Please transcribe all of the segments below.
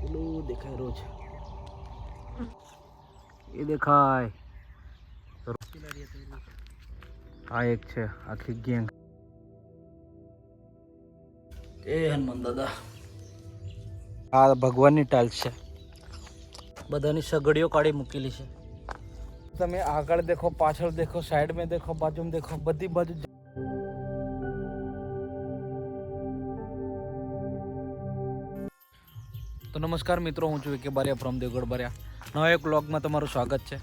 પેલું દેખાય એ દેખાય. આ એક છે આખી ગેંગ એ હનુમાન દાદા. આ ભગવાનની ટાઇલ્સ છે. બધાની સગડીઓ કાઢી મૂકેલી છે. તમે આગળ દેખો પાછળ દેખો સાઈડ મેં દેખો બાજુમાં દેખો બધી બાજુ તો નમસ્કાર મિત્રો, હું છું V K Bariya from Devgadh Bariya. નવા એક બ્લોગમાં તમારું સ્વાગત છે.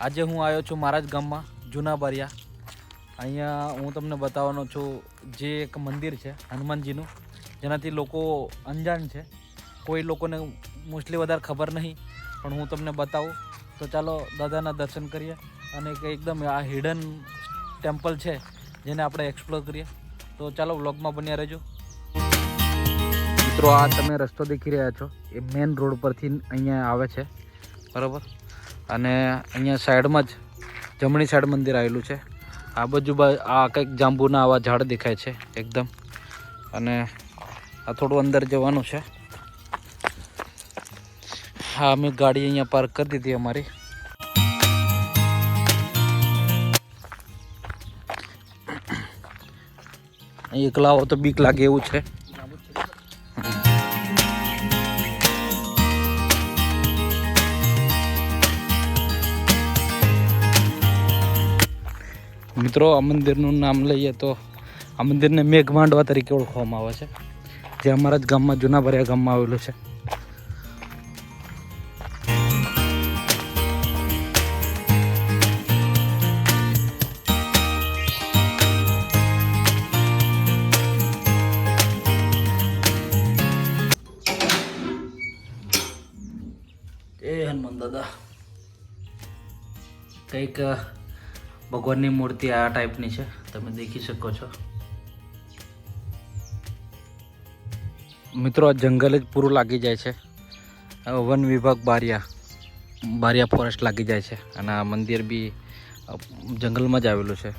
આજે હું આવ્યો છું મારા જ ગામમાં, જૂના બારિયા. અહીંયા હું તમને બતાવવાનો છું જે એક મંદિર છે, હનુમાનજીનું, જેનાથી લોકો અંજાન છે. કોઈ લોકોને મોસ્ટલી વધારે ખબર નહીં, પણ હું તમને બતાવું. તો ચાલો દાદાના દર્શન કરીએ અને એક એકદમ આ હિડન ટેમ્પલ છે, જેને આપણે એક્સપ્લોર કરીએ. તો ચાલો વ્લોગમાં બન્યા રહેજો. મિત્રો, આ તમે રસ્તો દેખી રહ્યા છો. એ મેન રોડ પરથી અહીંયા આવે છે. બરાબર? અને અહીંયા સાઈડમાં જ જમણી સાઈડ મંદિર આવેલું છે. આ બાજુ આ કંઈક જાંબુના આવા ઝાડ દેખાય છે, એકદમ. અને આ થોડું અંદર જવાનું છે. હા, અમે ગાડી અહીંયા પાર્ક કરી દીધી અમારી. એકલા આવો તો બીક લાગે એવું છે. મિત્રો, આ મંદિરનું નામ લઈએ તો આ મંદિરને મેઘમાંડવા તરીકે ઓળખવામાં આવે છે, જે અમારા જ ગામમાં જૂના ભર્યા ગામમાં આવેલું છે. એ હનુમાન દાદા, કંઈક ભગવાનની મૂર્તિ આ ટાઈપની છે. તમે દેખી શકો છો. મિત્રો, આ જંગલ જ પૂરું લાગી જાય છે. વન વિભાગ બારિયા બારિયા ફોરેસ્ટ લાગી જાય છે. અને આ મંદિર બી જંગલમાં જ આવેલું છે.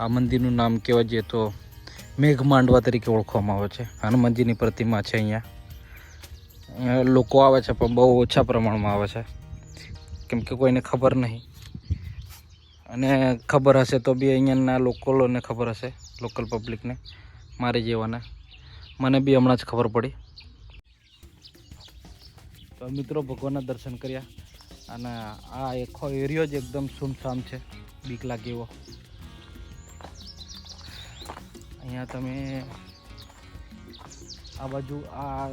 આ મંદિરનું નામ કહેવા જઈએ તો મેઘ માંડવા તરીકે ઓળખવામાં આવે છે. હનુમાનજીની પ્રતિમા છે અહીંયા. લોકો આવે છે, પણ બહુ ઓછા પ્રમાણમાં આવે છે. કેમ કે કોઈને ખબર નહીં. અને ખબર હશે તો બી અહીંયાના લોકલોને ખબર હશે લોકલ પબ્લિકને મારે જેવાને. મને બી હમણાં જ ખબર પડી. તો મિત્રો ભગવાનના દર્શન કર્યા. અને આ આખો એરિયો જ એકદમ સુમસામ છે બીક લાગે એવો અહીંયા તમે આ બાજુ આ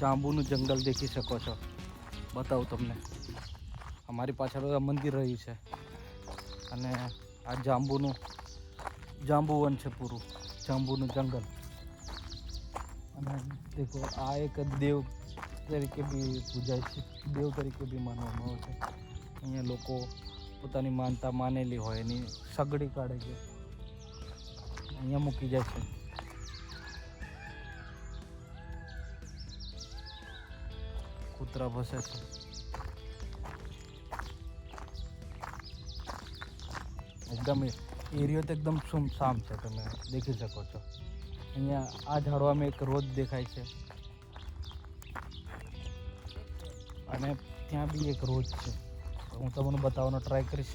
જાંબુનું જંગલ દેખી શકો છો. બતાવું તમને. અમારી પાછળ મંદિર રહ્યું છે. અને આ જાંબુનું જાંબુવન છે પૂરું, જાંબુનું જંગલ. અને દેખો, આ એક દેવ તરીકે બી પૂજાય છે. દેવ તરીકે બી માનવામાં આવે છે. અહીંયા લોકો પોતાની માનતા માનેલી હોય, એની સગડી કાઢે છે. અહીંયા મૂકી જાય છે. કૂતરા ભસે છે. એકદમ એરિયો તો એકદમ સુમસામ છે, તમે દેખી શકો છો. અહીંયા આ ઝાડવામાં એક રોજ દેખાય છે. અને ત્યાં બી એક રોજ છે. હું તમને બતાવવાનો ટ્રાય કરીશ.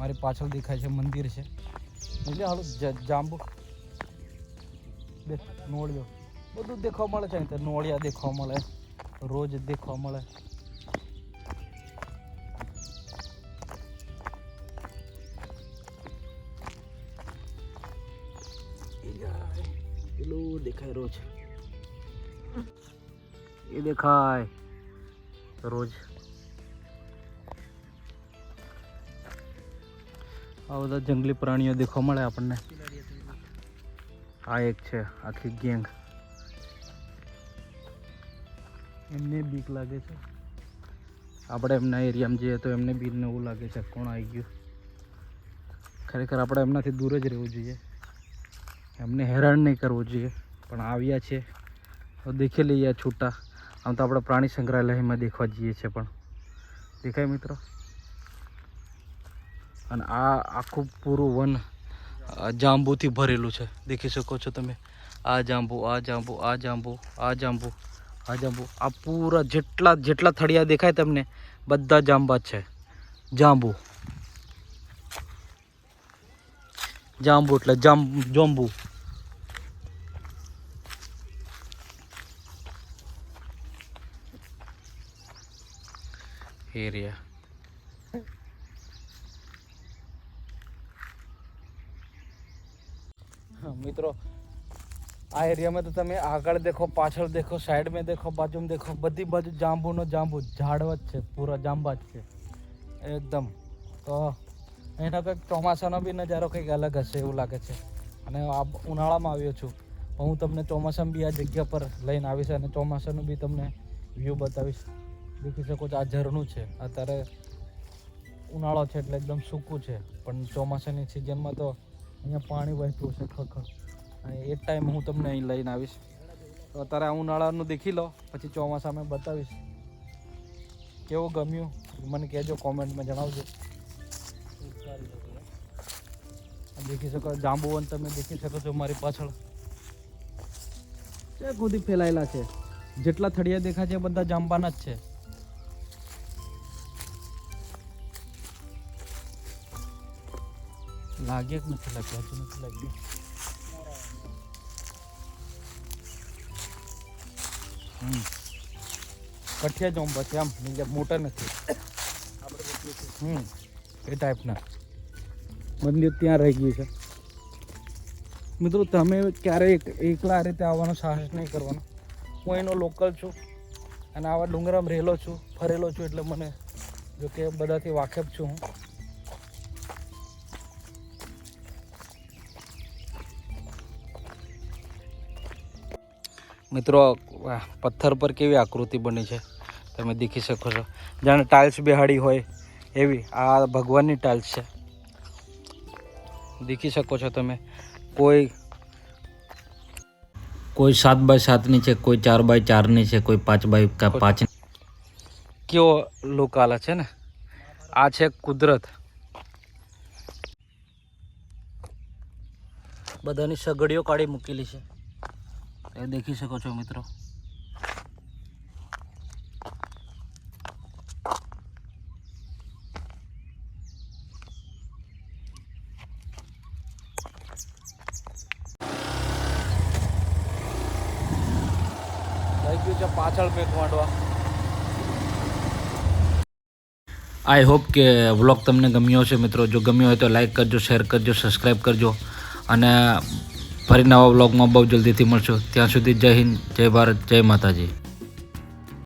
મારી પાછળ દેખાય છે મંદિર છે. એટલે હાલ જાંબુ. બે નોળિયો બધું દેખવા મળે છે. અહીં નોળિયા દેખવા મળે, રોજ દેખવા મળે. પેલું દેખાય રોજ. એ દેખાય રોજ. આ બધા જંગલી પ્રાણીઓ દેખવા મળે આપણને. આ એક છે, આખી ગેંગ. એમને બીક લાગે છે. આપણે એમના એરિયામાં જઈએ તો એમને બીક નવું લાગે છે કોણ આવી ગયું. ખરેખર આપણે એમનાથી દૂર જ રહેવું જોઈએ. એમને હેરાન નહીં કરવું જોઈએ. પણ આવ્યા છે. તો દેખી લઈએ છૂટા. આમ તો આપણે પ્રાણી સંગ્રહાલયમાં દેખવા જઈએ છીએ પણ. દેખાય મિત્રો? અને આ આખું પૂરું વન જાંબુથી ભરેલું છે. દેખી શકો છો તમે? આ જાંબુ આ જાંબુ આ જાંબુ આ જાંબુ. આ જાંબુ. આ પૂરા જેટલા જેટલા થળિયા દેખાય તમને, બધા જાંબા છે. જાંબુ. જાંબુ એટલે જામ એરિયા મિત્રો આ એરિયામાં તો તમે આગળ દેખો, પાછળ દેખો સાઈડ में દેખો, બાજુમાં દેખો, બધી બાજુ જાંબુનો જાંબુ, ઝાડવા જ છે, પૂરા જાંબા જ છે. એકદમ. તો એનો કંઈક ચોમાસાનો બી નજારો કંઈક અલગ હશે એવું લાગે છે. અને આ ઉનાળામાં આવ્યો છું. હું તમને ચોમાસામાં બી આ જગ્યા પર લઈને આવીશ અને ચોમાસાનું બી તમને વ્યૂ બતાવીશ. દેખી શકો છો આ ઝરણું છે. અત્યારે ઉનાળો છે એટલે એકદમ સૂકું છે. પણ ચોમાસાની સિઝનમાં તો અહીંયા પાણી વહેતું હશે ખખર. અને એ ટાઈમ હું તમને અહીં લઈને આવીશ. તો અત્યારે આ ઉનાળાનું દેખી લો, પછી ચોમાસામાં બતાવીશ. કેવો ગમ્યું? મને કહેજો કોમેન્ટમાં જણાવજો. દેખી શકો જાંબુ વન તમે દેખી શકો છો મારી પાછળ. છે સુધી ફેલાયેલા છે? જેટલા થળિયા દેખાય છે બધા જાંબાના જ છે. લાગે કે નથી લાગ્યું નથી લાગ્યું. કઠિયા જોંબા પછી આમ, બીજા મોટા નથી. હમ. એ ટાઈપના મંદિર ત્યાં રહી ગયું છે. મિત્રો, તમે ક્યારેય એકલા રીતે આવવાનો સાહસ નહીં કરવાનો. હું એનો લોકલ છું અને આવા ડુંગરામાં રહેલો છું, ફરેલો છું એટલે મને જોકે બધાથી વાકેફ છું હું. મિત્રો પથ્થર પર કેવી આકૃતિ બની છે? તમે દેખી શકો છો. જાણે ટાઇલ્સ બેહાડી હોય એવી. આ ભગવાનની ટાઇલ્સ છે. દેખી શકો છો તમે. કોઈ કોઈ સાત બાય સાતની છે કોઈ ચાર બાય ચારની છે કોઈ પાંચ બાય પાંચ. કેવો લુક આલે છે ને? આ છે કુદરત. બધાની સગડીઓ કાઢી મૂકેલી છે. એ દેખી શકો છો મિત્રો. પાછળ મેઘ માંડવા. આઈ હોપ કે વ્લોગ તમને ગમ્યો હશે મિત્રો. જો ગમ્યો હોય તો લાઈક કરજો શેર કરજો સબસ્ક્રાઈબ કરજો. અને ફરી નવા બ્લોગમાં બહુ જલ્દીથી મળશો. ત્યાં સુધી જય હિન્દ જય ભારત જય માતાજી.